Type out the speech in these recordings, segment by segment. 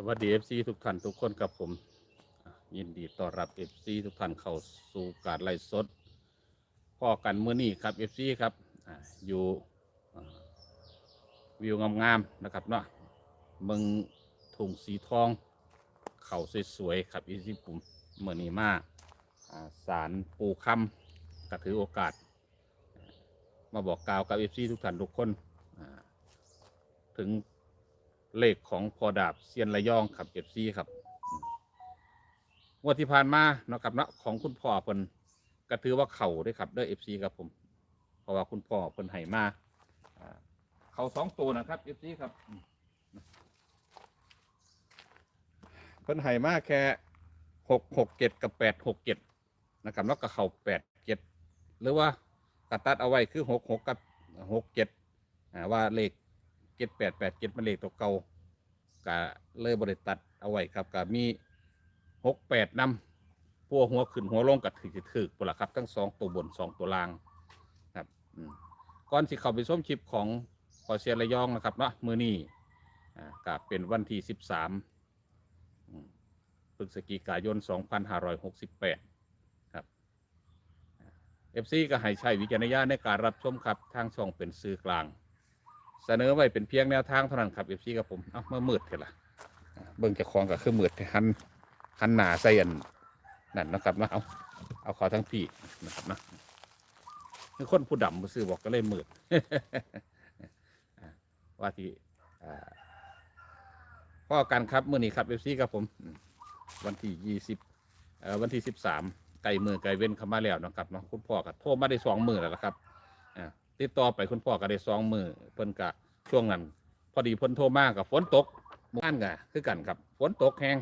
สวัสดี FC ทุกท่านทุกคนกับผม ยินดีต้อนรับ FC ทุกท่านเข้าสู่การไลฟ์สดพ่อกันเมื่อนี้ครับ FC ครับอ่าอยู่อ่าวิวงามๆนะครับเนาะเมืองถุงสีทอง เขาสวยๆครับ FC ผมเมื่อนี้มาอ่าสารปูคำก็ถือโอกาส มาบอกกล่าวกับ FC ทุกท่านทุกคนอ่าถึง เลขของพอดาบเซียนระยองครับเอฟซีครับงวดที่ผ่านมาเนาะครับเนาะของคุณพ่อเพิ่นก็ถือว่าเข่าด้วยครับด้อเอฟซีครับผม เพราะว่าคุณพ่อเพิ่นให้มาเข่าสองตัวนะครับเอฟซีครับเพิ่นให้มาแค่หกหกเจ็ดกับแปดหกเจ็ดนะครับแล้วก็เข่าแปดเจ็ดหรือว่ากระตัดเอาไว้คือหกหกกับหกเจ็ดว่าเลข เจ็ดแปดแปดเจ็ดมันเลขตัวเก่ากะเลยบริตัดเอาไว้ครับกะมีหกแปดนำพวกหัวขึ้นหัวลงกับถือถือปละครับทั้งสองตัวบนสองตัวล่างครับก่อนสิเข้าไปส้มคลิปของพอเซียระยองนะครับเนาะมือนี้อ่ากะเป็นวันที่สิบสามพฤศจิกายนสองพันห้าร้อยหกสิบแปดครับเอฟซีก็ให้ใช้วิจารณญาณในการรับชมครับ ทางช่องเป็นสื่อกลาง เสนอไว้เป็นเพียงแนวทางเท่านั้นครับเอฟซีกับผมเอ้าเมื่อมืดเถอะล่ะอ่าเบิ่งจะคลองกับเครื่อมืดหันหันหนาใส่อันนั่นนะครับนะเอาเอาขอทั้งพี่นะครับนะคือคนผู้ดำมาซื้อบอกก็เลยมืดว่าที่พ่อกันครับ มื่อนี้ครับเอฟซีกับผม วันที่ยี่สิบวันที่สิบสามไก่มือไก่เว้นเข้ามาแล้วนะครับเนาะคุณพ่อก็โทรมาได้สองมือแล้วครับ ติดต่อไปคุณพ่อก็ได้สองมือเพิ่นกะช่วงนั้น พอดีเพิ่นโทรมากับฝนตกหมู่บ้านกะคือกันครับฝนตกแห้ง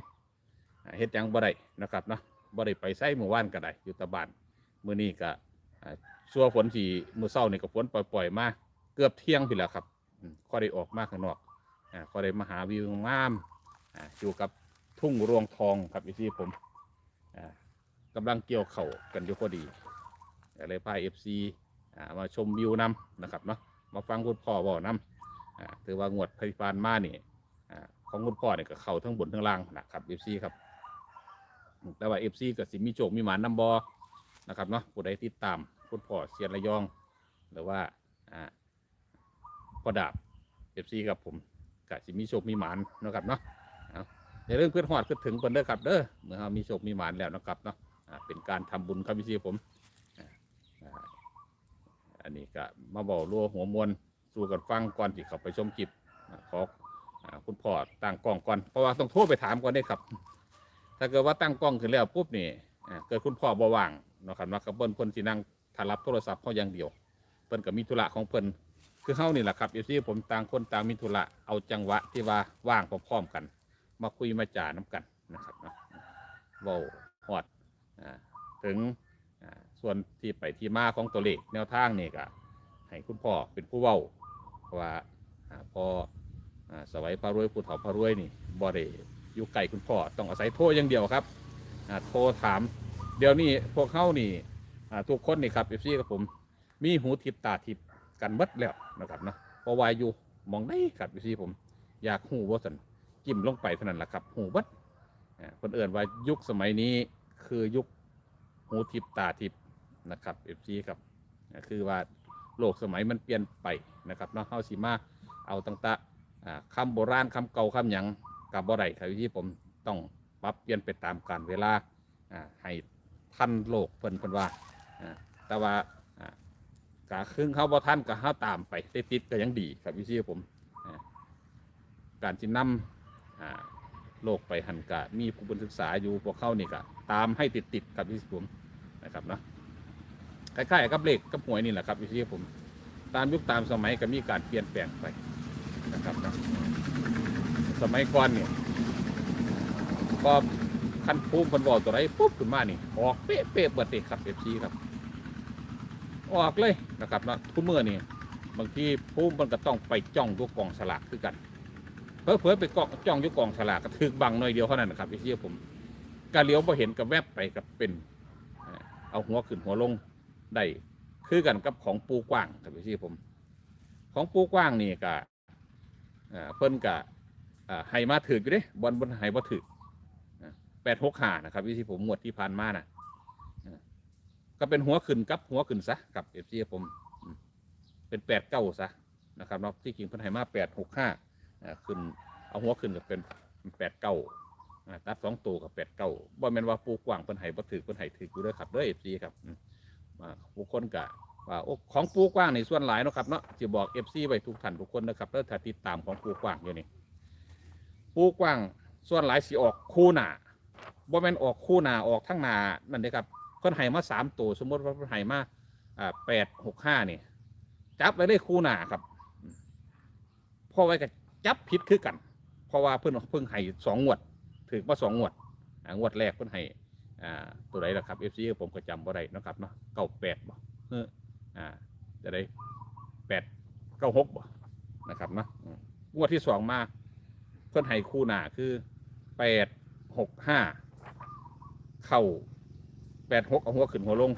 เฮ็ดหยังบ่ได้นะครับเนาะบ่ได้ไปไสหมู่บ้านก็ได้อยู่ตะบ้านมื้อนี้ก็ชั่วฝนที่มื้อเช้านี่ก็ฝนปล่อยๆมาเกือบเที่ยงพี่แหล้วครับอืมก็ได้ออกมาข้างนอกอ่าก็ได้มาหาวิวงามอยู่กับทุ่งรวงทองครับพี่ผมอ่ากำลังเกี่ยวเข่ากันอยู่พอดีก็เลยพา FC อ่า มาชมวิวนำนะครับเนาะมาฟังคุณพ่อบอกนำอ่าถือว่างวดพยาบาลมานี่อ่าของคุณพ่อเนี่ยก็เข้าทั้งบนทั้งล่างนะครับเอฟซีครับแต่ว่าเอฟซีกับสิมีโจกมีหมานนำบอนะครับเนาะผู้ใดติดตามคุณพ่อเสียนระยอง หรือว่าอ่าพ่อดาบเอฟซีกับผมกับสิมีโชคมีหมานนะครับเนาะเอาอย่าเรื่องเพื่อนหอดเพื่อถึงเพิ่นเด้อครับเด้อเมื่อเรามีโชคมีหมานแล้วนะครับเนาะอ่าเป็นการทำบุญครับพี่ซีผม อันนี้ก็มาบอกรัวหัวมวลสู่กันฟังก่อนที่เขาไปชมคลิปขออ่าคุณพ่อตั้งกล้องก่อนเพราะว่าต้องโทรไปถามก่อนได้ครับ ถ้าเกิดว่าตั้งกล้องขึ้นแล้วปุ๊บนี่เกิดคุณพ่อบ่ว่างเนาะครับว่ากับเพิ่นเพิ่นสินั่งถ้ารับโทรศัพท์เขาอย่างเดียวเพิ่นก็มีธุระของเพิ่นคือเฮานี่แหละครับอยู่ที่ผมต่างคนต่างมีธุระเอาจังหวะที่ว่าว่างพร้อมๆกัน มาคุยมาจ่าน้กันนะครับเนาะเว้าฮอดถึง ส่วนที่ไปที่มาของตัวเลขแนวทางนี่ก็ให้คุณพ่อเป็นผู้เว้าเพราะว่าอ่าพออ่าสวัยพารวยผู้เฒ่าพารวยนี่บ่ได้อยู่ไกลคุณพ่อต้องอาศัยโทรอย่างเดียวครับอ่าโทรถาม เดี๋ยวนี้พวกเขานี่อ่าทุกคนนี่ครับเอฟซีกับผม มีหูทิพตาทิพกันเบิดแล้วนะครับเนาะเพราะวาอยู่มองได้ครับเอฟซีผม อยากหูว่าสันจิ้มลงไปเท่านั้นแหละครับหูเบิดอ่าคนเอื่นว่ายุคสมัยนี้คือยุคหูทิพตาทิพ นะครับเอฟซีครับคือว่าโลกสมัยมันเปลี่ยนไปนะครับเนาะเฮาสิมาเอาต่างๆอ่าคำโบราณคำเก่าคำหยังกับบ่ได้ครับที่ผมต้องปรับเปลี่ยนไปตามกาลเวลาให้ทันโลกเพิ่นเพิ่นว่าแต่ว่าอ่ากะครึ่งเขาบ่ทันก็เฮาตามไปได้ติดก็ยังดีครับพี่ผมอการสินำอ่าโลกไปหันกะมีผู้บนศึกษาอยู่พวกเขานี่ก็ตามให้ติดๆครับพี่ผมนะครับเนาะ คล้ายๆกับเลขกับหวยนี่แหละครับวิธีผม ตามยุคตามสมัยก็มีการเปลี่ยนแปลงไปนะครับ สมัยก่อนเนี่ยก็คันภูมิคนบอกตัวไรปุ๊บขึ้นมานี่ออกเป๊ะเป๊ะเบิดเด็ครับเอฟซีครับ ออกเลยนะครับนะทุกเมื่อนี่บางทีภูมิมันก็ต้องไปจ้องตัวกองสลากคือกันเพอเพอไปกองจ้องยุกองสลากก็ถึกบังหน่อยเดียวเท่านั้นนะครับพี่ผมการเลี้ยวพอเห็นกับแวบไปกับเป็น เอาหัวขึ้นหัวลง ได้คือกันกับของปูกว้างครับพี่ผม ของปูกว้างนี่ก็เพิ่นกะให้มาถืออยู่เด้บอลบนให้บ่ถือแปดหกห้านะครับพี่ผมงวดที่ผ่านมาน่ะอ่าก็เป็นหัวขึ้นกับหัวขึ้นซะกับเอฟซีผม เป็นแปดเก้าซะนะครับเนาะที่จริงเพิ่นให้มาแปดหกห้าขึ้นเอาหัวขึ้นก็เป็นแปดเก้าตัดสองตัวกับแปดเก้าบ่แม่นว่าปูกว้างเพิ่นให้บ่ถือเพิ่นให้ถืออยู่เด้อครับเด้อเอฟซีครับ มาผู้คนกะว่าของปูกว้างในส่วนหลายนะครับเนาะจะบอกเอฟซีไปทุกท่านทุกคนนะครับแล้วถ้าติดตามของปูกว้างอยู่นี่ปูกว้างส่วนหลายสิออกคู่หนาบ่แม่นออกคู่หนาออกทั้งหนานั่นเด้ครับเพิ่นให้มาสามตัวสมมติว่าเพิ่นให้มาอ่าแปดหกห้านี่จับไว้ได้คู่หนาครับพอไว้ก็จับผิดคือกัน เพราะว่าเพิ่นเพิ่งให้สองงวด ถือมาสองงวดงวดแรกเพิ่นให้ อ่าตัวไหนล่ะครับ FC ผมก็จำบ่ได้เนาะครับเนาะเก้าแปดบ่เอออ่าจะได้แปดเก้าหกบ่นะครับเนาะอืมงวดที่สองมาเพื่อนให้คู่หน้าคือแปดหกห้าเข้าแปดหกเอาหัวขึ้นหัวลง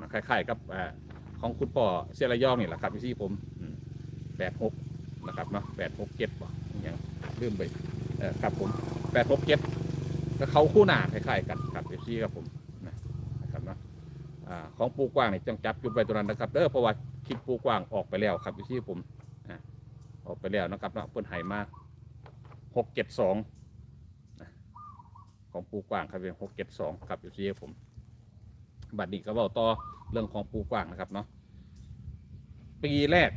นะคล้ายๆกับอ่าของคุณป่อเซียระยองนี่แหละครับพี่ผมแปดหกนะครับเนาะแปดหกเจ็ดบ่ยังลืมไปเออครับผมแปดหกเจ็ด ก็เขาคู่หนาคล้ายๆกันครับเอฟซีครับผมนะครับเนาะของปูกว้างเนี่ยจังจับจุดไปตัวนั้นนะครับเด้อเพราะว่าคลิปปูกว้างออกไปแล้วครับเอฟซีผมอออกไปแล้วนะครับเนาะเพิ่นให้มาหกเจ็ดสองของปูกว้างครับเป็นหกเจ็ดสองครับเอฟซีผมบัดนี้ก็เบาต่อเรื่องของปูกว้างนะครับเนาะปีแรก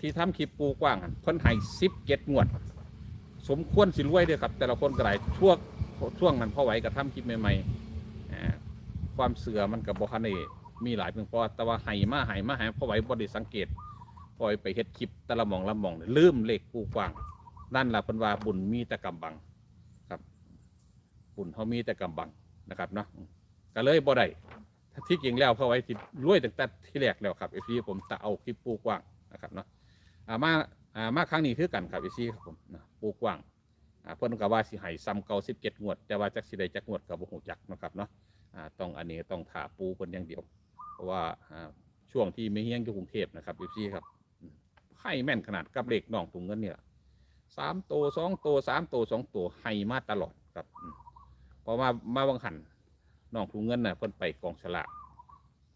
ที่ทำคลิปปูกว้างเพิ่นให้สิบเจ็ดงวด สมควรสิรวยเด้อครับ แต่ละคนก็หลายช่วง ช่วงนั้นพ่อไหวกับทำคลิปใหม่ๆความเสือมันกับบ่คันได้มีหลายเพียงพอแต่ว่าไห้มาไห้มาไห้พอไหวบ่ได้สังเกตพอยไปเฮ็ดคลิปต่ละหมองละหมองเนี่ยลืมเลขปูกว้างนั่นล่ะเพิ่นว่าบุญมีแต่กำบังครับ บุญเฮามีแต่กำบังนะครับเนาะก็เลยบ่ได้ที่จริงแล้วพอไหวสิรวยตั้งแต่ที่แรกแล้วครับ FC ผมตะเอาคลิปปูกว้างนะครับเนาะมาอ่ามาครั้งนี้คือกันครับ FC ครับผมปูกว้าง อ่าเพิ่นก็ว่าสิให้ซ้ำเก่าสิบเจ็ดงวด แต่ว่าจักสิได้จักงวดกับบ่ฮู้จักเนาะครับเนาะอ่าต้องอันนี้ต้องถาปูเพิ่นอย่างเดียว เพราะว่าอ่าช่วงที่ไม่เฮียงอยู่กรุงเทพนะครับพี่ครับให้แม่นขนาดกับเลขน้องถุงเงินเนี่ยสามตัวสองตัวสามตัวสองตัวให้มาตลอดครับพอมามาวังหันน้องถุงเงินน่ะเพิ่นไปกองฉลาก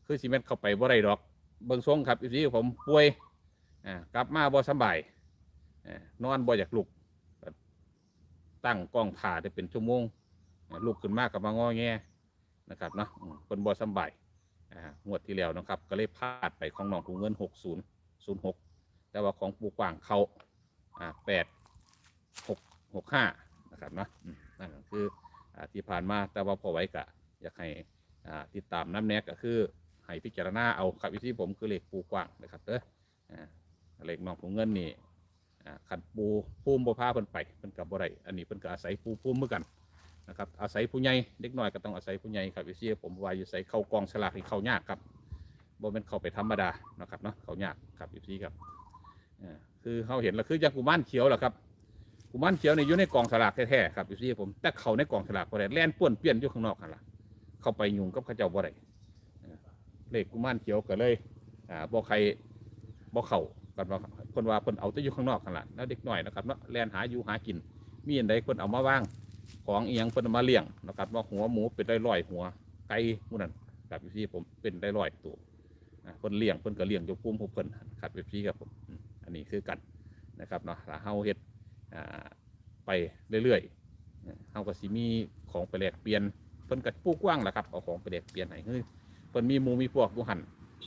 คือสิแม่นเข้าไปบ่ได้ดอกเบิ่งทรงครับพี่ผมป่วยอ่ากลับมาบ่สบายอ่านอนบ่อยากลุก ตั้งกล้องถ่าได้เป็นชั่วโมงลูกขึ้นมากกับมางอแงนะครับเนาะคนบอสำบายงวดที่แล้วนะครับ ก็เลยพลาดไปของหนองถุงเงินหกศูนย์ศูนย์หกแต่ว่าของปูกว้างเขาอ่าแปดหกห้านะครับเนาะนั่นคืออที่ผ่านมาแต่ว่าพอไว้กะอยากให้ติดตามน้ำแนกก็คือให้พิจารณาเอาครับวิธีผมคือเหลขปูกว้างนะครับเด้ออ่าเลขน้องผงเงินนี่ อ่าขันปูภูมบ่พาเพิ่นไปเพิ่นกับบ่ได้อันนี้เพิ่นก็อาศัยปูภูมเหมือนกันนะครับอาศัยผู้ใหญ่เด็กน้อยก็ต้องอาศัยผู้ใหญ่ครับวิธีผมว่าอยู่ใส่เข้ากองสลากให้เข้ายากครับบ่เป็นเข้าไปธรรมดานะครับเนาะเข้ายากครับวิธีครับอ่าคือเขาเห็นแล้วคืออย่างกุมารเขียวแหละครับกุมารเขียวเนี่ยอยู่ในกองสลากแท้ๆครับอยู่ที่ผมแต่เขาในกองสลากบ่ได้แล่นป้วนเปี้ยนอยู่ข้างนอกกันล่ะเข้าไปยุ่งกับเขาเจ้าบ่ได้เลขกุมารเขียวก็เลยอ่าบ่ใครบ่เข้า กันว่าเพิ่นว่าเพิ่นเอาแต่อยู่ข้างนอกกันละแล้วเด็กหน้อยนะครับเนาะแลนหาอยู่หากิน มีอันใดเพิ่นเอามาว่าง ของเอียงเพิ่นเอามาเลี้ยงนะครับว่าหัวหมูเป็นได้ร้อยหัวไก่หมูนั่นครับอยู่ที่ผมเป็นได้ร้อยตัวอ่าเพิ่นเลี้ยงเพิ่นก็เลี้ยงอยู่ภูมิของเพิ่นครับอยู่ที่ครับผมอันนี้คือกันนะครับเนาะถ้าเฮาเฮ็ดอ่าไปเรื่อยๆเอ่อเฮาก็สิมีของไปแลกเปลี่ยนเพิ่นก็ปูกว้างแหละครับเอาของไปแลกเปลี่ยนให้คือเพิ่นมีหมูมีพวกมูหัน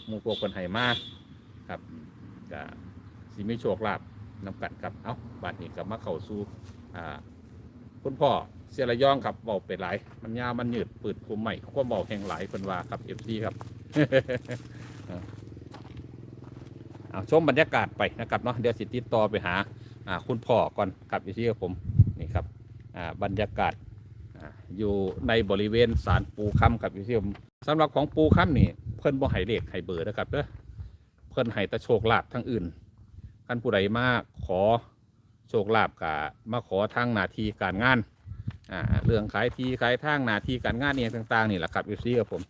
หมูพวกเพิ่นให้มาครับ ก็สิมีโชคลาภนำกันครับเอ้าบัดนี้ก็มาเข้าสู่อ่าคุณพ่อเสียระยองครับเว้าไปหลาย มันยาวมันหยืดปืดคุมใหม่ความเว้าแห่งหลายเพิ่นว่าครับ FC ครับเอาชมบรรยากาศไปนะครับเนาะเดี๋ยวสิติดต่อไปหาอ่าคุณพ่อก่อนครับอยู่ที่กับผมนี่ครับอ่าบรรยากาศอยู่ในบริเวณศาลปูคำครับอยู่ที่ผมสำหรับของปูคำนี่เพิ่นบ่ให้เลขให้เบอร์นะครับเด้อ เพิ่นให้แต่โชคลาภทั้งอื่นคันผู้ใดมาขอโชคลาภกะมาขอทางหนาทีการงานอ่าเรื่องขายทีขายทางหนาทีการงานเนี่ยต่าง ๆ นี่แหละครับอยู่ที่กับผม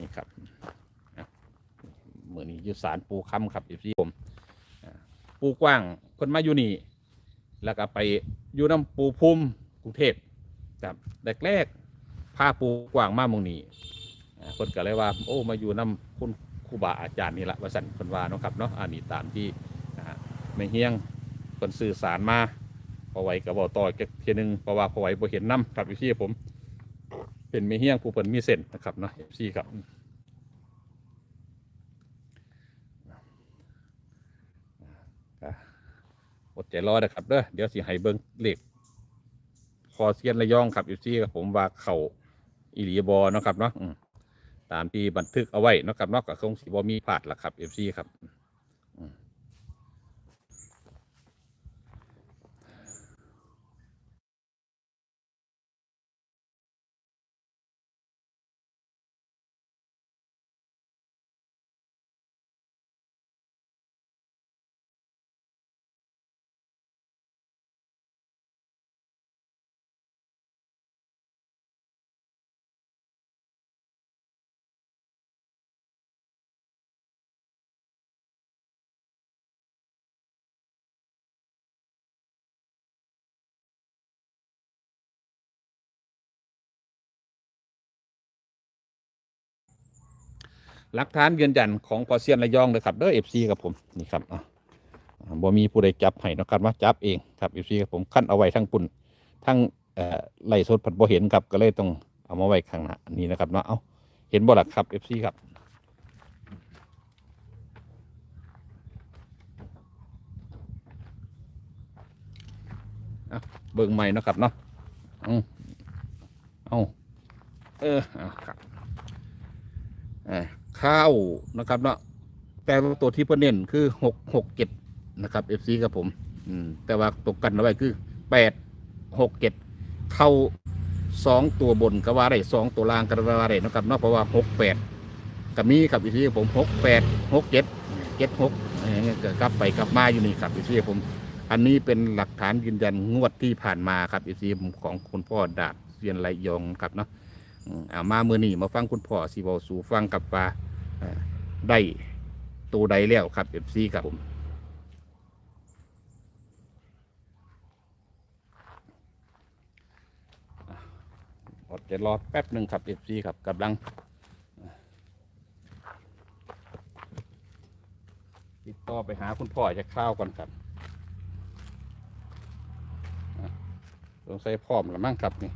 นี่ครับเหมือนี้อยุสารปูคำครับอยู่ที่ผมปูกว้างคนมาอยู่นี่แล้วก็ไปอยู่น้ำปูพุ่มกรุงเทพครับแรกๆพาปูกว้างมาหมองนี้อ่คนก็เลยว่า โอ้มาอยู่น้ำคุณ รูบาอาจารย์นี่แหละวสันคนว่าเนาะครับเนาะอันนี้ตามที่ไม่เฮียงคนสื่อสารมาพอไว้กับบ่อต่ออีกทีหนึงเพราะว่าพอไว้บ่เห็นน้ำครับอยู่ที่ผม เป็นไม่เฮียงผู้เปิ่นมีเส้นนะครับเนาะซี่ครับอดใจรอนะครับเด้อเดี๋ยวสิให้เบิ้งเหลขคอเซียนระยองครับอยู่ที่กับผมว่าเข่าอีหลีบอนะครับเนาะ ตามที่บันทึกเอาไว้นาะครับนาะกับคงสิบมีพลาดละครับเอฟซีครับ หลักฐานยืนยันของพอเซียนระยองเลยครับเด้อเอฟซีกับผมนี่ครับอะอ่าบ่มีผู้ใดจับให้นะครับว่าจับเองครับเอฟซีกับผมขั้นเอาไว้ทั้งปุ่นทั้งเอ่อไล่สดผัดบ่เห็นครับก็เลยต้องเอามาไว้ข้างหน้านี่นะครับเนาะเอาเห็นบ่หล่ะครับเอฟซีครับเบิ่งใหม่นะครับเนาะเอาเอาเออเอาครับอ่า ข้าวนะครับเนาะแต่ว่าตัวที่เพิ่นเน้นคือหกหกเจ็ดนะครับเอฟซีครับผม อืม แต่ว่าตกกันเอาไว้คือแปดหกเจ็ดเข้าสองตัวบนก็ว่าได้สองตัวล่างก็ว่าได้นะครับเนาะเพราะว่าหกแปดกับมีครับอีทีผมหกแปดหกเจ็ดเจ็ดหกก็กลับไปกลับมาอยู่นี่ครับอีกทีผม อันนี้เป็นหลักฐานยืนยันงวดที่ผ่านมาครับอีซีของคุณพ่อดาบเรียนไรยองครับเนาะอืมเอามาเมื่อนี้มาฟังคุณพ่อสีบอสูฟังกับว่า ได้ตัวใดแล้วครับเอฟซีครับผมอดใจรอแป๊บหนึ่งครับเอฟซีครับกำลังติดต่อไปหาคุณพ่อจะข้าวก่อนครับสงสัยพร้อมแล้วมั้งครับนี่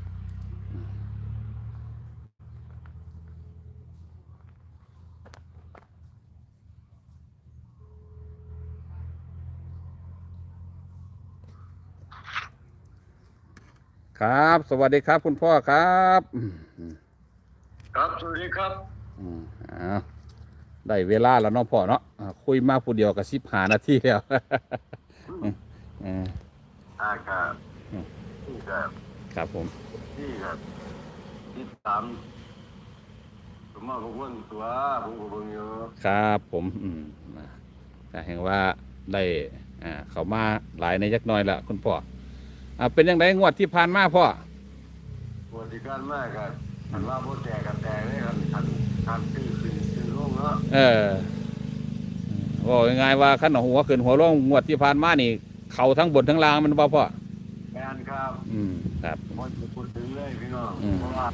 ครับ สวัสดีครับ คุณพ่อครับอืมอืมครับสวัสดีครับอืมอ้าวได้เวลาแล้วเนาะพ่อเนาะอ่าคุยมาผู้เดียวกับสิบหานาทีแล้วอืมอ่าครับอืมนี่ครับครับผม นี่ครับที่สามผมมาพวกคนตัวผมก็เบิ่งอยู่ครับผมอืมนะแต่แห่งว่าได้อ่าเขามาหลายในยักหน้อยละคุณพ่อ อ่าเป็นยังไงงวดที่ผ่านมาพ่อ ปวดที่การมากครับคันว่าบ่แตกกันแตกเลยครับคันคันตื้อขึ้นขึ้นลงเนาะเออบอกง่ายๆว่าขั้นหัวขึ้นหัวลงงวดที่ผ่านมานี่ เขาทั้งบนทั้งล่างมันบ่พ่อ แมนครับอืมครับพอจะพูดถึงเลยพี่น้องอืม เพราะว่า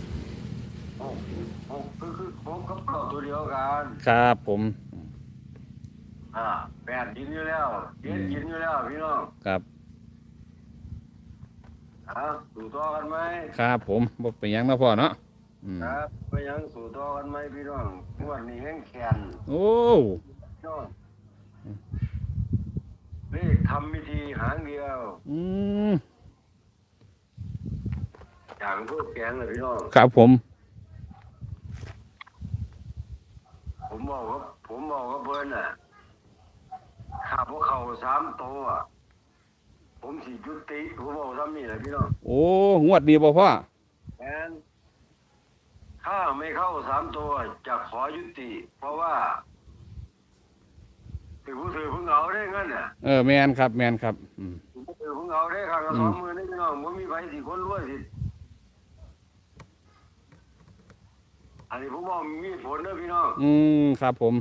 โอ้โอ้คือคือผมกับเก่าตัวเดียวกันครับผมอ่าแปดกินอยู่แล้วเจ็ดกินอยู่แล้วพี่น้องครับ อ่าสู่ต่อกันไหมครับผมบ่เป็นหยังนะพ่อเนาะอืมครับไปยังสู่ต่อกันไหมพี่น้องงวดนี้แห้งแขนโอ้พี่น้องเลขทำพิธีหางเดียวอืมอย่างพวกแกงเลยพี่น้องครับผม ผมบอกว่าผมบอกว่าเบิ้ลน่ะขับพวกเขาสามตัวอะ ผมสิจุติผมบอกทำนี่แหละพี่น้องโอ้งวดนี้บ่พ่อแอนถ้าไม่เข้าสามตัวจะขอยุติ เพราะว่าถือผู้ถือเพิ่งเอาได้เงินเนี่ยเออแมนครับ แมนครับอืมถือผู้ถือเพิ่งเอาได้ครั้งละอืมสองหมื่นได้พี่น้องผมมีใบสี่คนรวยสิอันนี้ผมบอกมีผลเด้อพี่น้องอืมครับผม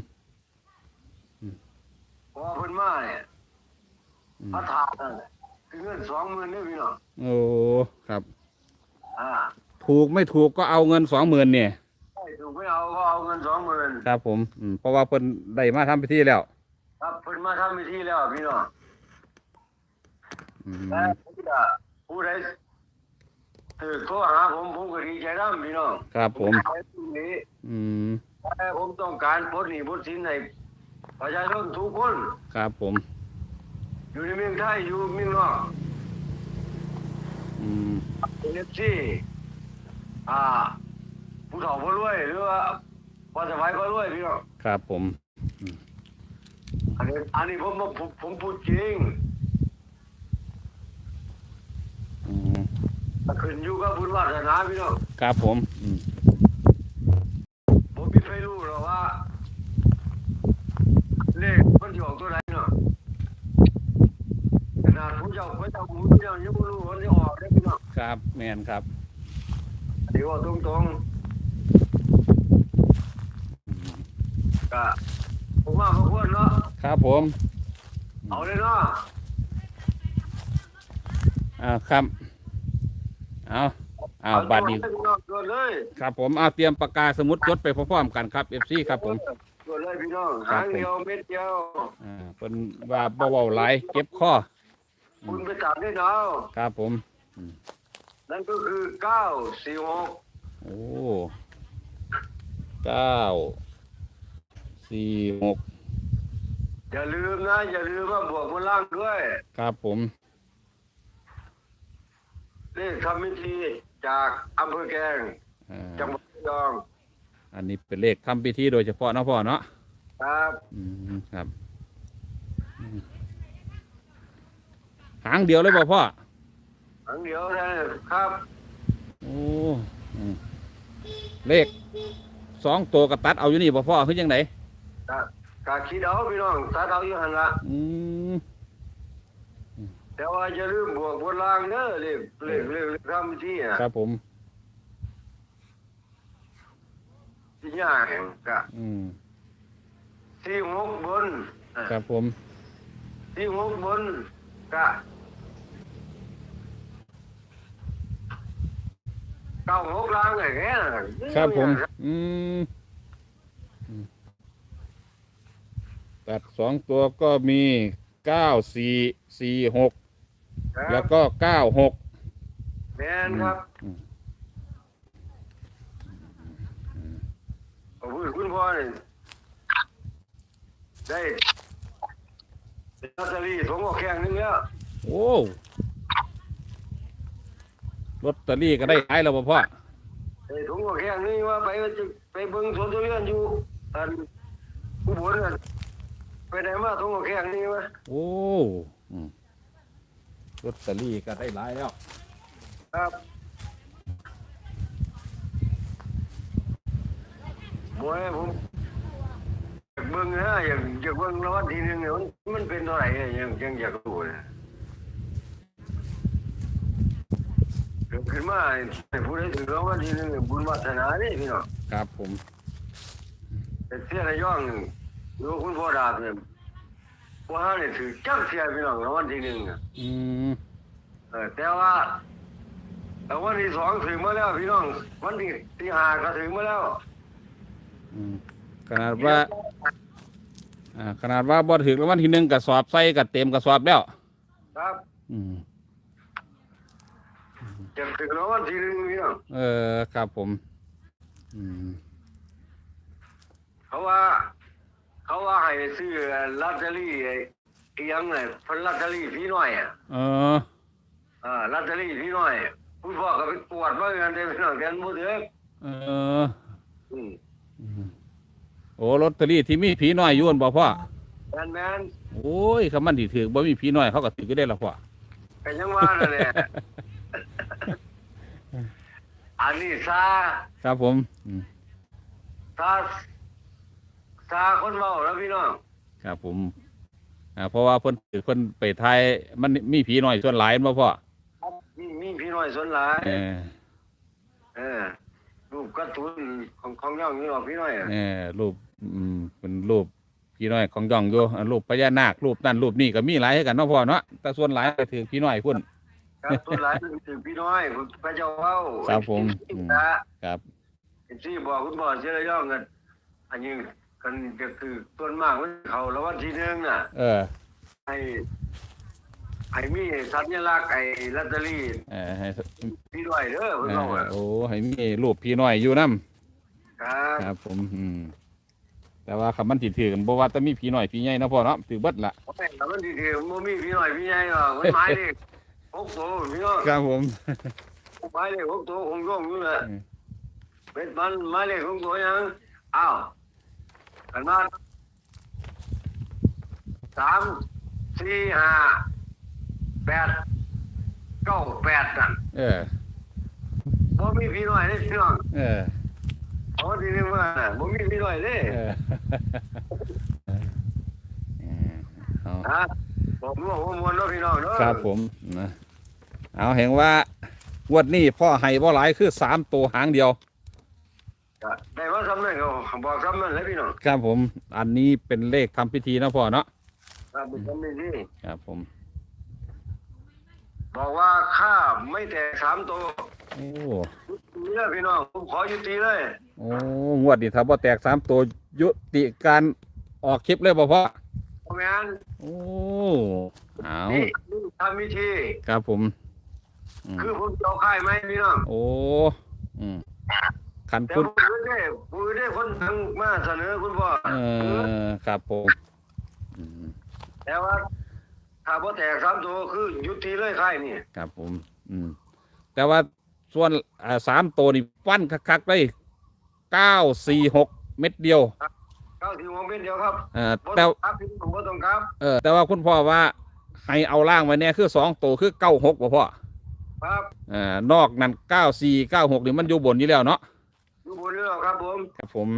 เพราะว่าเพิ่นมาเนี่ยอืมพระถาดนั่นแหละคือ เงินสองหมื่นเด้อพี่น้องโอ้ครับ อ่าถูกไม่ถูกก็เอาเงินสองหมื่นเนี่ยใช่ถูกไม่เอาก็เอาเงินสองหมื่นครับผมอืมเพราะว่าเพิ่นได้มาทำพิธีแล้วครับเพิ่นมาทำพิธีแล้วพี่น้องอืมแต่ผมจะผู้ใดถือโทรหาผมผมก็ดีใจน้ำพี่น้องครับผมไปตรงนี้อืมแต่ผมต้องการพ้นหนี้พ้นสินให้ประชาชนทุกคน ครับผม อยู่ในเมืองไทยอยู่เมืองนอกอืมเป็นเอฟซีอ่า ผู้เฒ่าผู้รวยหรือว่าพอสบายก็รวยพี่น้องครับผมอันนี้อันนี้ผมผมผมพูดจริงอืมขึ้นอยู่กับบุญวาสนาพี่น้องครับผมอืมผมไม่เคยรู้หรอกว่า เลขมันจะออกตัวไหนเนาะขนาดผู้เจ้า ผู้เจ้าผู้เจ้ายังไม่รู้ว่าจะออกได้พี่น้องครับแมนครับเดี๋ยวว่าตรงๆก็ผมว่าเขาควรเนาะครับผมเอาเลยเนาะอ่าครับเอาเอาบัตรนี้เาตัวเลยครับผมเอาเตรียมปากกาสมุดจดไปพร้อมๆกันครับเอฟซีครับผมตัวเลยพี่น้องครัหาบงเดียวเม็ดเดียวอ่าเป็นว่าเบาๆหลายเก็บข้อ คุณไปจับได้เนาะครับผม นั่นก็คือเก้าสี่หกโอ้เก้าสี่หกอย่าลืมนะ อย่าลืมว่าบวกบนล่างด้วย ครับผมเลขทำพิธีจากอำเภอแกลงอ่าจังหวัดระยองอันนี้เป็นเลขทำพิธีโดยเฉพาะเนาะพ่อเนาะครับ อืมครับอืม หางเดียวเลยบ่พ่อครั้งเดียวนะครับ โอ้อืมเลขสองตัวกระตัดเอาอยู่นี่บ่พ่อคือยังไงกะกะคิดเอาพี่น้องตัดเอาอยู่หันละอืมแต่ว่าอย่าลืมบวกบนล่างเด้อเลขเลขเลขเลขทำพิธีอะครับผมที่ยากกะอืมสี่หกบนอะครับผมสี่หกบน กะเก้าหกล่างไงแค่นั้นครับผมอืมอืม ตัดสองตัวก็มีเก้าสี่สี่หกครับแล้วก็เก้าหกแมนครับอืมขอบคุณคุณพ่อนี่ได้ ลอตเตอรี่ผมก็แข่งหนึงแล้วโอ้ลอตเตอรี่ก็ได้ขายแล้วบ่พ่อไอ้ถุงก็แค่นี้ว่าไปว่าจะไปเบิ่งสวนทุเรียนอยู่อันผู้บนน่ะไปไหนมาถุงก็แค่นี้วะโอ้อืมลอตเตอรี่ก็ได้หลายแล้ว ครับบอยผมอยาก เบิ่งนะอยากอยากเบิ่งรางวัลทีหนึงเนี่ยมันมันเป็นเท่าไหร่เนี่ยยังยังอยากรู้เลยเกิดขึ้นมาให้ผู้ใดถือรางวัลทีหนึงเนี่ยบุญวาสนาเนี่ยพี่น้องครับผมแต่เสียระย่องดูคุณพ่อดาบเนี่ยพ่อห้าเนี่ยถือจักเสียพี่น้องรางวัลที่หนึ่งอะ อืมเออแต่ว่ารางวัลที่สองถึงมาแล้วพี่น้องวันที่ที่ห้าก็ถึงมาแล้วอืมขนาดว่า อ่าขนาดว่าบ่ถึงรางวัลที่หนึ่งกระสอบใส่ก็เต็มกระสอบแล้ว ครับอืมจะถึงรางวัลที่หนึ่งพี่น้องเออครับผม อืมเขาว่า เขาว่าให้ซื้อลอตเตอรี่ไอ้อีหยังไงพันลอตเตอรี่พี่น้อยอะเอออ่าลอตเตอรี่พี่น้อยคุณพ่อก็ไปตรวจมาเงินเดือนพี่น้องเดือนบ่ถึงเออ อืมอืม โอ้ลอตเตอรี่ที่มีผีน้อยอยู่นั่นบ่พ่อแมนแมนโอ้ยคำมันที่ถือบ่มีผีน้อยเขาก็ถือก็ได้ละพ่อก็ยังว่านั่นแหละอันนี้ซาครับผมอืมซาซาคนเมาแล้วพี่น้องครับผมอ่าเพราะว่าเพิ่นถือเพิ่นไปไทยมันมีผีน้อยส่วนหลายแม่นบ่พ่อมีมีพี่น้อยสนหลายเออ เออ รูปการ์ตูนของของย่องนี่หรอกพี่น้อยอะเออรูปอืมเป็นรูปผีน้อยของย่องอยู่อ่ารูปพญานาครูปนั่นรูปนี่ก็มีหลายให้กันเนาะพ่อเนาะแต่ส่วนหลายก็ถือผีน้อยพุ่นครับตัวหลายถึงพี่น้อยพระเจ้าเว้าครับผมอืมนะครับเอ็นซี่บอกคุณบอกเสียระย่องกันอันนี้กันก็คือต้นมากมันเขาแล้ววันที่หนึ่งน่ะ เออ ให้ ให้มีสัญลักษณ์ไอ้ลอตเตอรี่เออให้พี่น้อยเด้อเอเพิ่นอบอกว่าโอ้ให้มีรูปผีน้อยอยู่นํครับครับ ผมอืมแต่ว่าคำมันสิถือกันบ่ว่าแต่มีผีน้อยผีใหญ่เนาะพ่อเนาะถือเบิดละโอ้ยแต่มันดีเทลมันมีพี่หน่อยพี่ใหญ่หรอกมันหมายเลขหกตัวพี่น้องครับผม หมายเลขหกตัวคงย่องอยู่แหละอืม เป็นมันหมายเลขหกตัวยังอ้าวกันมาสามสี่ห้า แปดเก้าแปดนั่นเออบ่มีพี่หน่อยเลยพี่น้องเออเอาทีนึงว่าน่ะบ่มีพี่หน่อยเลยเออเออเอาฮะบอกว่าผมมวนเนาะพี่น้องเนาะครับผมนะเอาเห็นว่างวดนี้พ่อให้บ่หลายคือสามตัวหางเดียวก็ได้ว่าซ้ำนั่นก็บอกซ้ำนั่นแหละพี่น้องครับผมอันนี้เป็นเลขทำพิธีนะพ่อเนาะครับผมซ้ำนี่สิครับผม บอกว่าข้าไม่แตกสามตัวโอ้นี่เลยพี่น้องผมขอยุติเลยโอ้งวดนี้ถ้าบ่แตกสามตัวยุติการออกคลิปเลยบ่พ่อโอ้แมนโอ้เอานี่ทำวิธี ครับผมอืมคือผมจะเอาค่ายไหมพี่น้องโอ้อืมคันแต่พุ่นผมได้ผมได้คนทางมาเสนอคุณพ่อเออครับผมอืมแต่ว่า ถ้าพอแตกสามตัวคือยุติเลยค่ายนี่ครับผม อืม แต่ว่าส่วนอ่าสามตัวนี่ฟันคักๆเลยเก้าสี่หกเม็ดเดียวเก้าสี่โมงเป็นเดียวครับเออบ่แต่ต้องครับพี่ผมก็ต้องครับเออแต่ว่าคุณพ่อว่าให้เอาล่างไว้เนี่ยคือสองตัวคือเก้าหกบ่พ่อครับเอ่อนอกนั้นเก้าสี่เก้าหกนี่มันอยู่บนอยู่แล้วเนาะอยู่บนเรือครับผมครับผม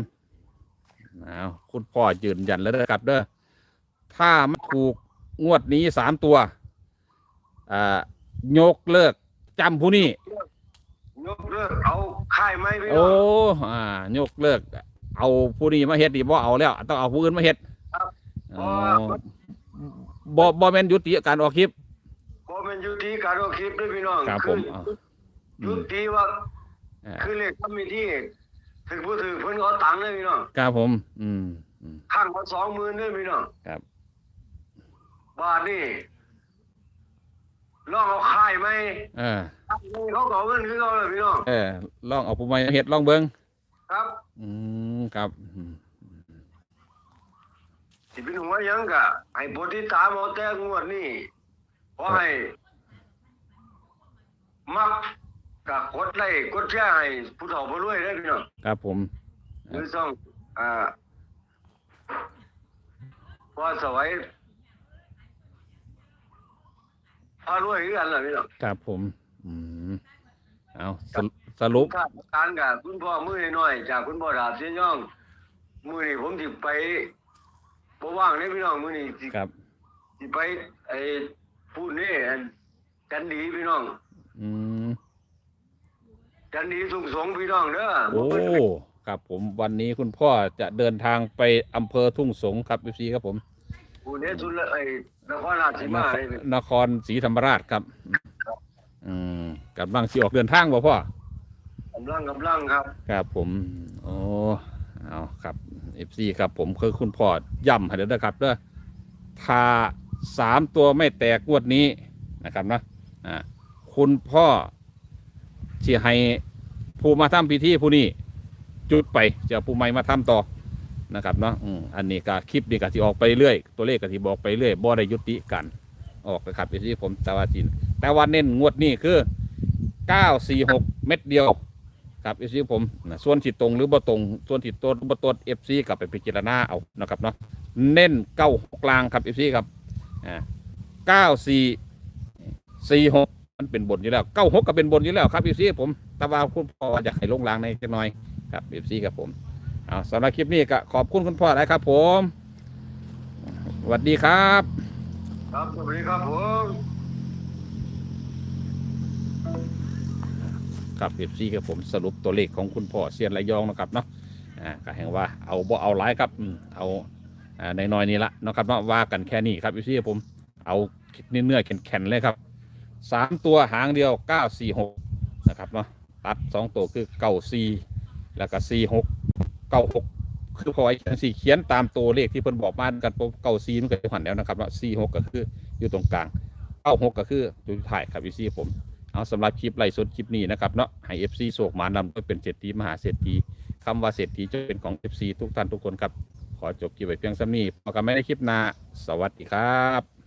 เอาคุณพ่อยืนยันแล้วเด้อครับเด้อถ้ามันถูก งวดนี้สามตัวอ่ายกเลิกจำผู้นี้ยกเลิกเอาค่ายไหมพี่น้โอ้องอ่ายกเลิก เอาผู้นี้มาเฮ็ดดีบ่เอาแล้ว ต้องเอาผู้อื่นมาเฮ็ดอ๋อบ่บ่แม่นยุติการออกคลิปผมเป็นยุติการเอาคลิปด้วยพี่น้องครับผมเอาอืยุมติว่า อ่าคือเลขทำมีที่ถึงผู้ถือเพิ่นก็เอาตังค์เลยพี่น้อง ครับผม อืมอืม ข้างละสองหมื่นเลยพี่น้องครับ บาทนี่ลองเอาค่ายไหมเออเขาก็เอาเงินคือเขาเลยพี่น้อง เออลองเอาผู้ใหม่มาเฮ็ดลองเบิ่งครับอืมครับอืมสิเป็นหัวหยังกะให้บทที่ตามเอาแต่งวดนี่ขอให้มักก็กดไลค์กดแชร์ให้ผู้เฒ่าผู้รวยเด้อพี่น้อง ครับผม หรือซ่องอ่าพอสวัย พารวยคือกันล่ะพี่น้องครับผม อืมเอาสรุสรุปคาดการณ์กับคุณพ่อมือน้อยๆจากคุณพ่อดาบเสียย่อง มือนี่ผมสิไปบ่ว่างเด้พี่น้องมือนี่สิครับ สิไปไอ้พูดนี่อันจันดีพี่น้อง อืมจันดีสุงสงพี่น้องเด้อโอ้ครับผมวันนี้คุณพ่อจะเดินทางไปอำเภอทุ่งสงครับเอฟซีครับผมผู้นี้สุดละไอ้ นครราชสีนมาครเลยนครศรีธรรมราชครับ อืมกำลังสิออกเดินทางบ่พ่อ กำลังกำลังครับครับผม โอ้เอาครับเอฟซีครับผมคือคุณพ่อย้ำให้เด้อนะครับเด้อถ้าสามตัวไม่แตกงวดนี้นะครับนะอ่าคุณพ่อที่ให้ผู้มาทำพิธีผู้นี้ จุดไปจะเอาผู้ใหม่มาทำต่อ นะครับเนาะอืมอันนี้ก็คลิปนี้ก็ที่ออกไปเรื่อยตัวเลขก็ที่บอกไปเรื่อยบ่ได้ยุติกันออกนะครับเอฟซีผมต่ว่าจิน แต่ว่าเน้นงวดนี้คือ946เม็ดเดียวครับเอฟซีผมนะส่วนที่ตรงหรือบ่ตรง ส่วนที่ตัวบ่ตัวเอฟซีกลับไปพิจารณาเอานะครับเนาะเน้นเก้ากลางครับเอฟซีครับอ่าเก้าสี่สี่หกมันเป็นบนอยู่แล้วเก้าหกก็เป็นบนอยู่แล้วครับเอฟซีผมแตาว่าคุณพ่ออยากให้ลงรางในจักหน่อยครับเอฟซีครับผม เอาสำหรับคลิปนี้ก็ขอบคุณคุณพ่อหลายครับ ผมสวัสดีครับ ครับสวัสดีครับผมครับเอฟซีครับผมสรุปตัวเลขของคุณพ่อเซียนระยองนะครับเนาะอ่าก็แห่งว่าเอาบ่เอาหลายครับอืมเอาอ่าในน้อยๆนี่ละเนาะครับเนาะว่ากันแค่นี้ครับเอฟซีครับผมเอาเนื้อๆแข็งๆเลยครับสามตัวหางเดียวเก้าสี่หกนะครับเนาะตัดสองตัวคือเก้าสี่แล้วก็สี่หก เก้าหกคือพอไอ้สี่เขียนตามตัวเลขที่เพิ่นบอกมากันปุ๊บเก้าสี่มันก็จะหันแล้วนะครับเนาสี่หกก็คืออยู่ตรงกลางเก้าหกก็คืออยู่ท้ายครับเอฟซีผมเอาสำหรับคลิปไลฟ์สดคลิปนี้นะครับเนาะให้เอฟซีโศกมานำด้วยเป็นเศรษฐีมหาเศรษฐีคำว่าเศรษฐีจะเป็นของเอฟซีทุกท่านทุกคนครับ ขอจบคลิปไว้เพียงซ้ำนี้พบกันไม่ในคลิปหน้า สวัสดีครับ